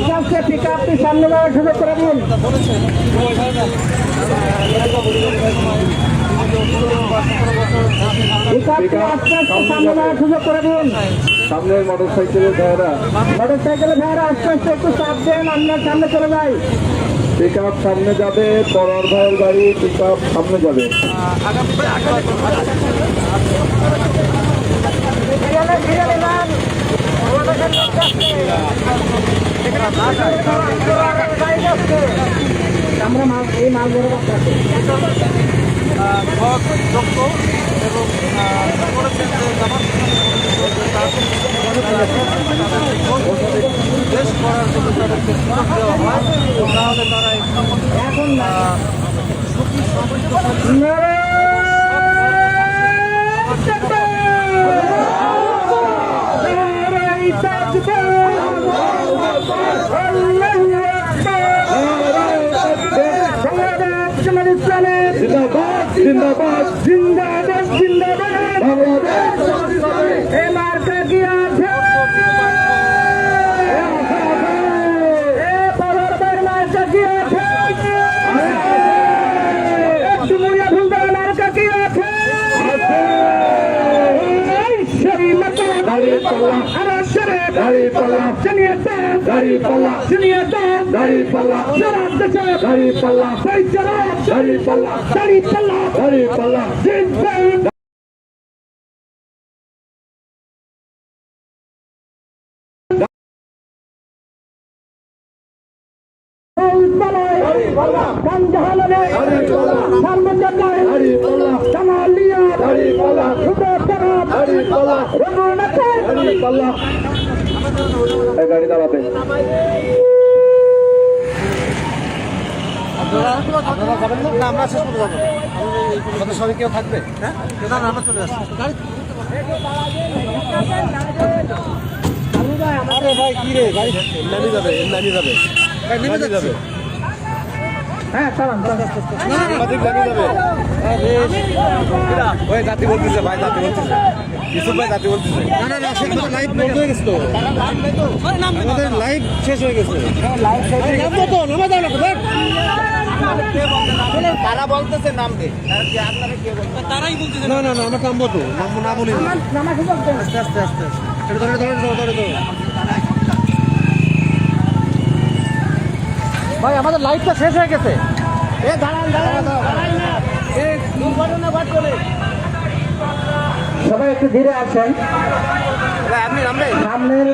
আস্তে আস্তে পিক আপটি সামনে যাওয়ার সুযোগ করে দিন। আস্তে আস্তে সামনের মোটর সাইকেলের ভাইয়েরা মোটর একটু চাপ দেন আমরা সামনে চলে যাই। পিক আপ সামনে যাবে পরার ভাইয়ের গাড়ি পিক আপ সামনে যাবে। ধীরে ধীরে আমরা মাল এই মাল রাখতে দক্ষ এবং এখন জিন্দাবাদ জিন্দাবাদ জিন্দাবাদ জিন্দাবাদ বাংলাদেশ এ মার্কা কি আছে এ পরবর্তী মার্কা কি আছে একটু মুড়িয়া ফুলদার মার্কা কি আছে এই সেই মতো দাঁড়িয়ে পাল্লা আমার শরীর দাঁড়িয়ে পাল্লা জানিয়ে দেন দাঁড়িয়ে পাল্লা জানিয়ে দেন দাঁড়িয়ে পাল্লা শরাব দেশে দাঁড়িয়ে পাল্লা সেই শরাব দাঁড়িয়ে পাল্লা দাড়ি পাল্লা দাঁড়িয়ে পাল্লা জিন্দাবাদ দাঁড়িয়ে পাল্লা গাড়ি দাঁড়াবে আপনারা যাবেন না? না, আমরা শেষ পর্যন্ত যাব। আমাদের সবাই কেউ থাকবে? হ্যাঁ? আমরা চলে আসছি গাড়ি আরে ভাই কি রে? গাড়ি নামি যাবে নামি যাবে। ভাই নেমে যাবে হ্যাঁ চালান চালান। সাংবাদিক নামি যাবে ওই জাতি বলতেছে ভাই জাতি বলতেছে। ইসুফ ভাই জাতি বলতেছে। না না না সেটা লাইভ বন্ধ হয়ে গেছে তো। আমাদের লাইভ শেষ হয়ে গেছে। তো নামা না তারা বলতেছে। নামবে আপনারা কে বলছেন না না না আমরা নামবো তো। নামবো না বলি। নামা। আস্তে আস্তে আস্তে। এটা ধরে ধরে ধরে ধরে। ভাই আমাদের লাইটটা শেষ হয়ে গেছে। এ দাঁড়ান দাঁড়ান। দাঁড়ান না। এ দুর্ঘটনা করে সবাই একটু ধীরে আসেন। ভাই আপনি নামবেন? সামনের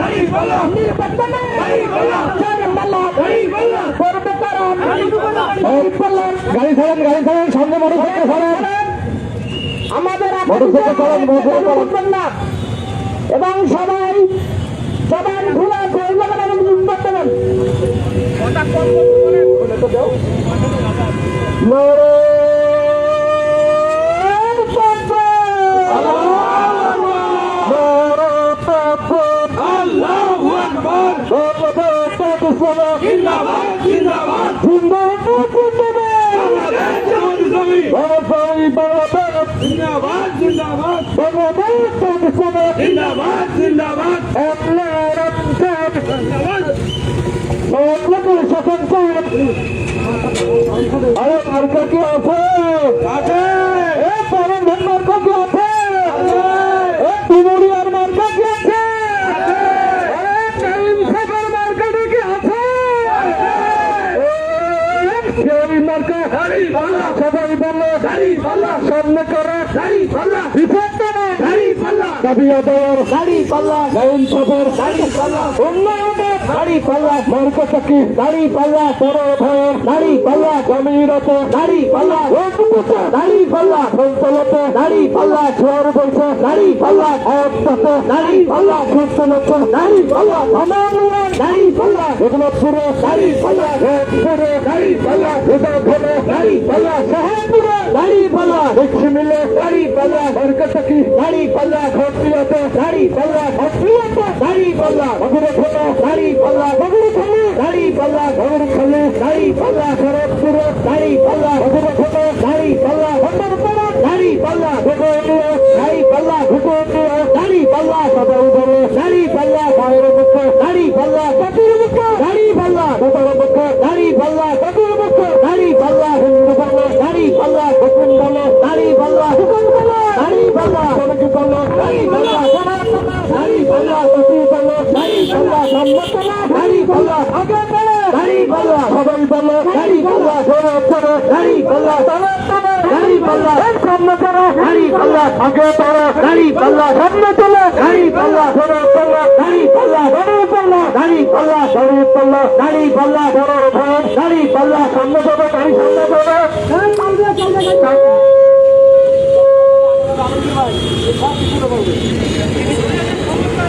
দাড়ি পাল্লা নির্বাচনে দাড়ি পাল্লা চারমালা দাড়ি পাল্লা পর্বতারা দাড়ি পাল্লা দাড়ি পাল্লা গাড়ি ছাড়েন গাড়ি ছাড়েন সামনে মোটর সাইকেল ছাড়েন আমাদের মোটরসাইকেল চালান, মোটরসাইকেল না এবং সবাই জবান খোলা করবেন এবং উত্তর দেবেন আরে মার্কা কি আছে আছে এ পরম ধন মার্কা কি আছে এ ডুমুরিয়ার মার্কা কি আছে আরে কালিম সাহেবের মার্কাটা কি আছে এ, সেই মার্কা সবাই বলল সামনে। করো দাঁড়া দাবি আদায়ের দাড়ি পাল্লা লাইন সবের দাড়ি পাল্লা উন্নয়নের দাড়ি পাল্লা মার্কা চাকি দাড়ি পাল্লা বড় ভাইয়ের দাড়ি পাল্লা জমিরতে দাড়ি পাল্লা ওটুকুতে দাড়ি পাল্লা সঞ্চালতে দাড়ি পাল্লা ঝড় বইছে দাড়ি পাল্লা একসাথে দাড়ি পাল্লা সঞ্চালতে দাড়ি পাল্লা আমার দাড়ি পাল্লা এগুলো পুরো দাড়ি পাল্লা পুরো দাড়ি পাল্লা এটা ধরে দাড়ি পাল্লা সাহেবপুরে দাড়ি পাল্লা মিলে দাড়ি পাল্লা মার্কা চাকি দাড়ি পাল্লা ঘটিয়াতে দাড়ি পাল্লা ঘটিয়াতে দাড়ি পাল্লা থানা দাড়ি পাল্লা থানা দাড়ি পাল্লা খালে দাড়ি পাল্লা শরৎপুরে দাড়ি পাল্লা থানা দাড়ি পাল্লা ভণ্ডারপাড়া দাড়ি পাল্লা ভুকুন্ডিয়া দাড়ি পাল্লা ভুকুন্ডিয়া দাড়ি পাল্লা সদাউদরে দাড়ি পাল্লা মায়ের মুখে দাড়ি পাল্লা জাতির মুখে দাড়ি পাল্লা সদার মুখে দাড়ি পাল্লা জাতির মুখে দাড়ি পাল্লা হিন্দু বলে দাড়ি পাল্লা হুকুম বলে দাড়ি পাল্লা হুকুম বলে দাড়ি পাল্লা জনকি বলে দাড়ি পাল্লা দাড়ি পাল্লা জাতি বলে দাড়ি পাল্লা সম্মত না দাড়ি পাল্লা আগে বলে দাড়ি পাল্লা সবাই বলে দাড়ি পাল্লা ধরে ধরে দাড়ি পাল্লা তবে তবে পাল্লা এই সামনে চলো দাড়ি পাল্লা আগে ধরে দাড়ি পাল্লা সামনে চলে দাড়ি পাল্লা ধরে চলে দাড়ি পাল্লা ধরে চলে দাড়ি পাল্লা দাড়ি পাল্লা দাড়ি পাল্লা বড় ভাই দাড়ি পাল্লা সামনে যাবে গাড়ি সামনে যাবে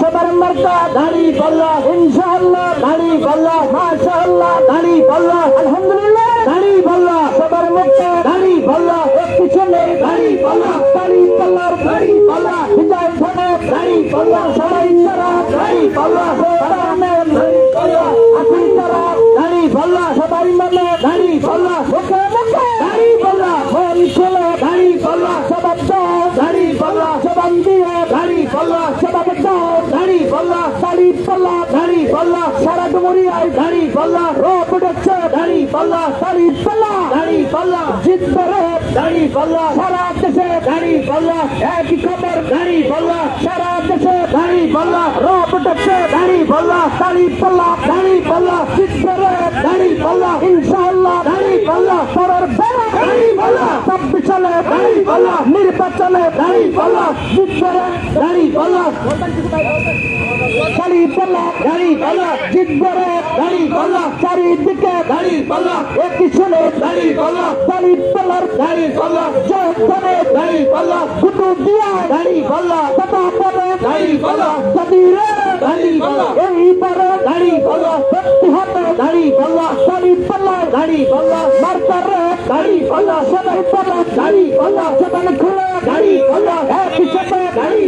সবার মার্কা দাড়ি পাল্লা ইনশাআল্লাহ দাড়ি পাল্লা মাশাআল্লাহ দাড়ি পাল্লা আলহামদুলিল্লাহ দাড়ি পাল্লা সবার মুখে দাড়ি পাল্লা এক পিছনে দাড়ি পাল্লা দাড়ি পাল্লার দাড়ি পাল্লা বিজয় ধনে দাড়ি পাল্লা সবাই তারা দাড়ি পাল্লা সবাই দাড়ি পাল্লা আপনি তারা দাড়ি পাল্লা সবাই মানে দাড়ি পাল্লা মুখে মুখে দাড়ি পাল্লা মন খোলে দাড়ি পাল্লা সবাব দাও দাড়ি পাল্লা সবাব দিয়ে দাড়ি পাল্লা সবাব দাও দাড়ি পাল্লা দাড়ি পাল্লা দাড়ি পাল্লা সারা ডুমুরিয়ায় দাড়ি পাল্লা, রোপ উঠেছে ধারি পাল্লা সারি পাল্লা, ধারি পাল্লা। জিতবে রে ধারি পাল্লা। সারা দেশে ধারি পাল্লা। একই খবর, ধারি পাল্লা। সারা দেশে ধারি পাল্লা। রোপ উঠেছে ধারি পাল্লা। সারি পাল্লা, ধারি পাল্লা। জিতবে রে ধারি পাল্লা। দাড়ি পাল্লা পরের বেলা চব্বিশ সালে নির্বাচনে জিতবে দাড়ি পাল্লা দাড়ি পাল্লা দাড়ি পাল্লা জিতবে দাড়ি পাল্লা চারিদিকে দাড়ি পাল্লা একই শুনে দাড়ি পাল্লা দাড়ি পাল্লার দাড়ি পাল্লা জয় করে দাড়ি পাল্লা গুটু দিয়া দাড়ি পাল্লা কথা বলে দাড়ি পাল্লা যদি রে দাড়ি পাল্লা এইবারে দাড়ি পাল্লা সত্যি হাতে দাড়ি পাল্লা দাড়ি পাল্লা দাড়ি পাল্লা মার্কার রে দাড়ি পাল্লা সবাই পাল্লা দাড়ি পাল্লা সবাই খুলে দাড়ি পাল্লা একই সাথে দাড়ি